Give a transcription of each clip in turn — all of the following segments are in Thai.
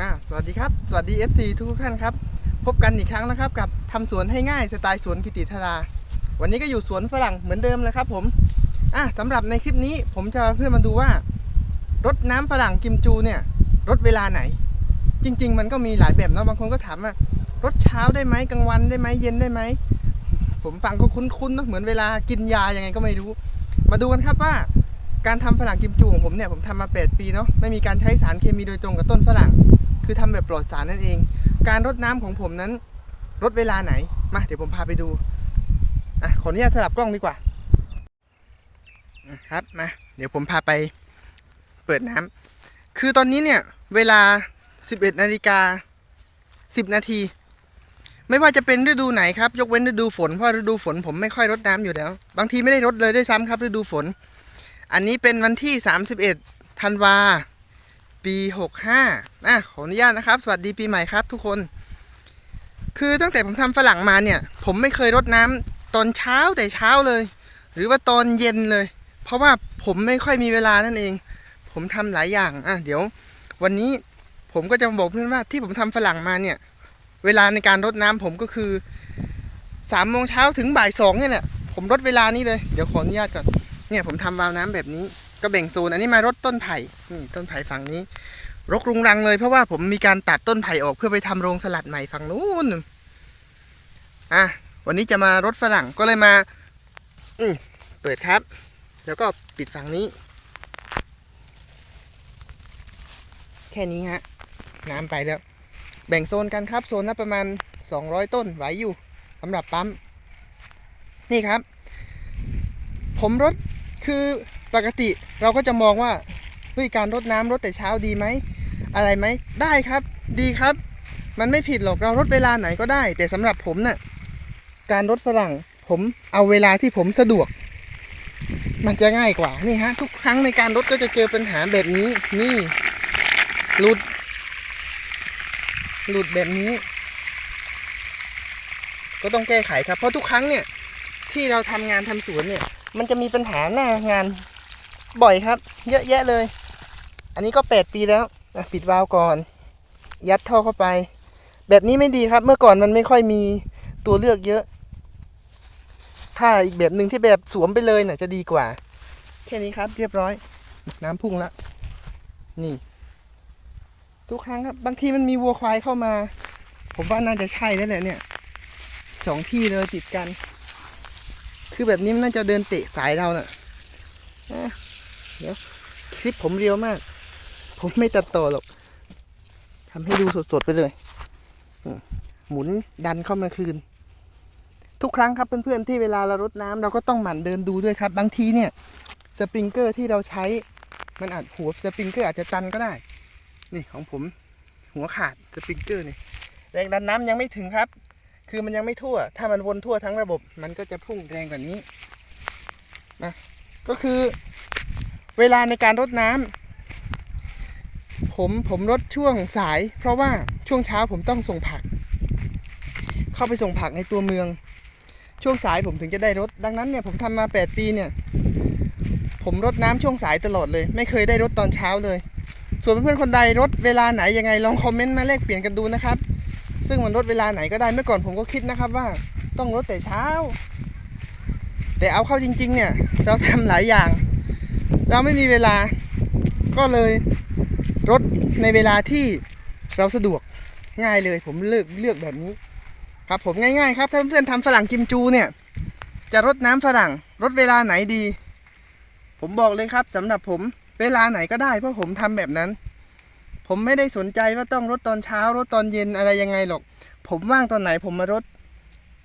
อ่าสวัสดีครับ สวัสดี FC ทุกท่านครับ พบกันอีกครั้งนะครับ กับทำสวนให้ง่ายสไตล์สวนกิติธารา วันนี้ก็อยู่สวนฝรั่งเหมือนเดิมเลยครับผมอะสำหรับในคลิปนี้ผมจะเพื่อมาดูว่ารดน้ำฝรั่งกิมจูเนี่ยรดเวลาไหน จริง ๆ มันก็มีหลายแบบเนาะบางคนก็ถามว่ารดเช้าได้ไหมกลางวันได้ไหมเย็นได้ไหมผมฟังก็คุ้นๆเนอะเหมือนเวลากินยายังไงก็ไม่รู้ มาดูกันครับว่าการทำฝรั่งกิมจูของผมเนี่ยผมทำมา 8 ปีเนาะไม่มีการใช้สารเคมีโดยตรงกับต้นฝรั่ง คือทำแบบปลอดสารนั่นเอง การรดน้ำของผมนั้นรดเวลาไหน มาเดี๋ยวผมพาไปดูอะขออนุญาตสลับกล้องดีกว่าครับมาเดี๋ยวผมพาไปเปิดน้ำคือตอนนี้เนี่ยเวลา 11นาฬิกา10 นาที ไม่ว่าจะเป็นฤดูไหนครับ ยกเว้นฤดูฝน เพราะฤดูฝนผมไม่ค่อยรดน้ำอยู่แล้ว บางทีไม่ได้รดเลยด้วยซ้ำครับฤดูฝน อันนี้เป็นวันที่ 31ธันวา ปี 65อะขออนุญาตนะครับ สวัสดีปีใหม่ครับทุกคน คือตั้งแต่ผมทำฝรั่งมาเนี่ย ผมไม่เคยรดน้ำตอนเช้าแต่เช้าเลย หรือว่าตอนเย็นเลย เพราะว่าผมไม่ค่อยมีเวลานั่นเอง ผมทำหลายอย่างอะเดี๋ยว วันนี้ผมก็จะบอกเพื่อนว่าที่ผมทำฝรั่งมาเนี่ย เวลาในการรดน้ำผมก็คือสามโมงเช้าถึงบ่ายสองเนี่ยแหละผมรดเวลานี้เลย เดี๋ยวขออนุญาตก่อน เนี่ยผมทำวาล์วน้ำแบบนี้ ก็แบ่งโซน อันนี้มารดต้นไผ่นี่ต้นไผ่ฝั่งนี้ รกรุงรังเลยเพราะว่าผมมีการตัดต้นไผ่ออกเพื่อไปทำโรงสลัดใหม่ฝั่งนู้นอะวันนี้จะมารดฝรั่งก็เลยมา อืเปิดครับ แล้วก็ปิดฝั่งนี้ แค่นี้ฮะ น้ำไปแล้ว แบ่งโซนกันครับ โซนละประมาณ 200 ต้นไหวอยู่สำหรับปั๊ม นี่ครับ ผมรดคือ ปกติเราก็จะมองว่าเฮ้ยการรดน้ำรดแต่เช้าดีไหมอะไรไหมได้ครับ ดีครับ มันไม่ผิดหรอกเรารดเวลาไหนก็ได้ แต่สำหรับผมน่ะการรดฝรั่งผมเอาเวลาที่ผมสะดวก มันจะง่ายกว่านี่ฮะทุกครั้งในการรดก็จะเจอปัญหาแบบนี้นี่หลุด หลุดแบบนี้ ก็ต้องแก้ไขครับ เพราะทุกครั้งเนี่ยที่เราทำงานทำสวนเนี่ย มันจะมีปัญหาหน้างาน บ่อยครับ เยอะแยะเลย อันนี้ก็แปดปีแล้วปิดวาล์วก่อน ยัดท่อเข้าไป แบบนี้ไม่ดีครับ เมื่อก่อนมันไม่ค่อยมีตัวเลือกเยอะ ถ้าอีกแบบหนึ่งที่แบบสวมไปเลยน่ะจะดีกว่า แค่นี้ครับ เรียบร้อย น้ำพุ่งละ นี่ ทุกครั้งครับ บางทีมันมีวัวควายเข้ามา ผมว่าน่าจะใช่แล้วแหละเนี่ยสองที่เลยติดกัน คือแบบนี้มันน่าจะเดินเตะสายเรานะ่ะ เดี๋ยวคลิปผมเรียวมาก ผมไม่ตัดต่อหรอกทำให้ดูสดๆไปเลยหมุนดันเข้ามาคืน ทุกครั้งครับเพื่อนๆที่เวลาเรารดน้ำเราก็ต้องหมั่นเดินดูด้วยครับ บางทีเนี่ยสปริงเกอร์ที่เราใช้มันอาจหัวสปริงเกอร์อาจจะตันก็ได้ นี่ของผมหัวขาดสปริงเกอร์นี่แรงดันน้ำยังไม่ถึงครับ คือมันยังไม่ทั่ว ถ้ามันวนทั่วทั้งระบบ มันก็จะพุ่งแรงกว่านี้นะก็คือ เวลาในการรดน้ำผมผมรดช่วงสาย เพราะว่าช่วงเช้าผมต้องส่งผัก เข้าไปส่งผักในตัวเมือง ช่วงสายผมถึงจะได้รดดังนั้นเนี่ยผมทำมา 8 ปีเนี่ยผมรดน้ำช่วงสายตลอดเลย ไม่เคยได้รดตอนเช้าเลย ส่วนเพื่อนๆคนใดรดเวลาไหนยังไงลองคอมเมนต์มาแลกเปลี่ยนกันดูนะครับ ซึ่งมันรดเวลาไหนก็ได้เมื่อก่อนผมก็คิดนะครับว่าต้องรดแต่เช้า แต่เอาเข้าจริง ๆ เนี่ย เราทำหลายอย่าง เราไม่มีเวลาก็เลยรดในเวลาที่เราสะดวกง่ายเลย ผมเลือกเลือกแบบนี้ ครับผมง่ายๆครับถ้าเพื่อนๆทำฝรั่งกิมจูเนี่ย จะรดน้ำฝรั่งรดเวลาไหนดี ผมบอกเลยครับสำหรับผมเวลาไหนก็ได้เพราะผมทำแบบนั้น ผมไม่ได้สนใจว่าต้องรดตอนเช้ารดตอนเย็นอะไรยังไงหรอก ผมว่างตอนไหนผมมารด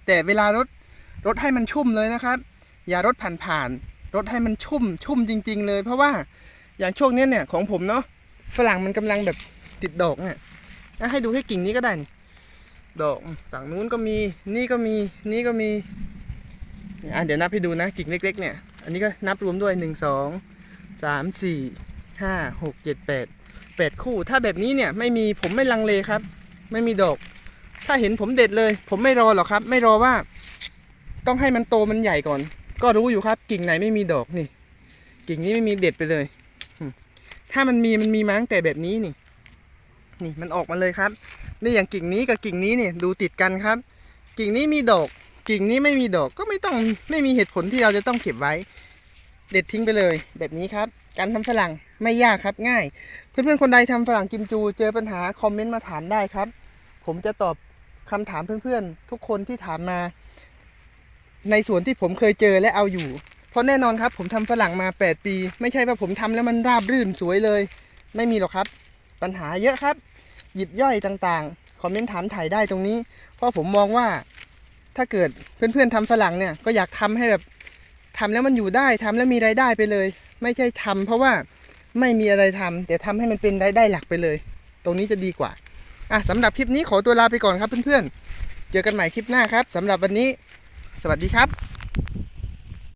แต่เวลารดรดให้มันชุ่มเลยนะครับ อย่ารดผ่านๆ รดให้มันชุ่มชุ่มจริง ๆ เลย เพราะว่าอย่างช่วงนี้เนี่ยของผมเนาะฝรั่งมันกำลังแบบติดดอกเนี่ยอะให้ดูแค่กิ่งนี้ก็ได้นี่ดอกฝั่งนู้นก็มีนี่ก็มีนี่ก็มีอะเดี๋ยวนับให้ดูนะกิ่งเล็ก ๆ เนี่ย อันนี้ก็นับรวมด้วยหนึ่งสองสามสี่ห้าหกเจ็ดแปดแปดคู่ ถ้าแบบนี้เนี่ยไม่มีผมไม่ลังเลครับ ไม่มีดอก ถ้าเห็นผมเด็ดเลย ผมไม่รอหรอกครับ ไม่รอว่า ต้องให้มันโตมันใหญ่ก่อน ก็รู้อยู่ครับ กิ่งไหนไม่มีดอกนี่ กิ่งนี้ไม่มีเด็ดไปเลย ถ้ามันมีมันมีมาตั้งแต่แบบนี้นี่ นี่มันออกมาเลยครับ นี่อย่างกิ่งนี้กับกิ่งนี้เนี่ยดูติดกันครับ กิ่งนี้มีดอก กิ่งนี้ไม่มีดอกก็ไม่ต้องไม่มีเหตุผลที่เราจะต้องเก็บไว้ เด็ดทิ้งไปเลย แบบนี้ครับ การทำฝรั่งไม่ยากครับง่าย เพื่อนๆคนใดทำฝรั่งกิมจู เจอปัญหาคอมเมนต์มาถามได้ครับ ผมจะตอบคำถามเพื่อนๆ ทุกคนที่ถามมา ในสวนที่ผมเคยเจอและเอาอยู่ เพราะแน่นอนครับ ผมทำฝรั่งมา 8 ปี ไม่ใช่ว่าผมทำแล้วมันราบรื่นสวยเลย ไม่มีหรอกครับ ปัญหาเยอะครับ หยิบย่อยต่างๆ คอมเมนต์ถามถ่ายได้ตรงนี้ เพราะผมมองว่าถ้าเกิดเพื่อนๆทำฝรั่งเนี่ยก็อยากทำให้แบบทำแล้วมันอยู่ได้ทำแล้วมีรายได้ไปเลย ไม่ใช่ทำเพราะว่าไม่มีอะไรทำแต่ทำให้มันเป็นรายได้หลักไปเลย ตรงนี้จะดีกว่าอะสำหรับคลิปนี้ขอตัวลาไปก่อนครับเพื่อนๆ เจอกันใหม่คลิปหน้าครับสำหรับวันนี้ สวัสดีครับ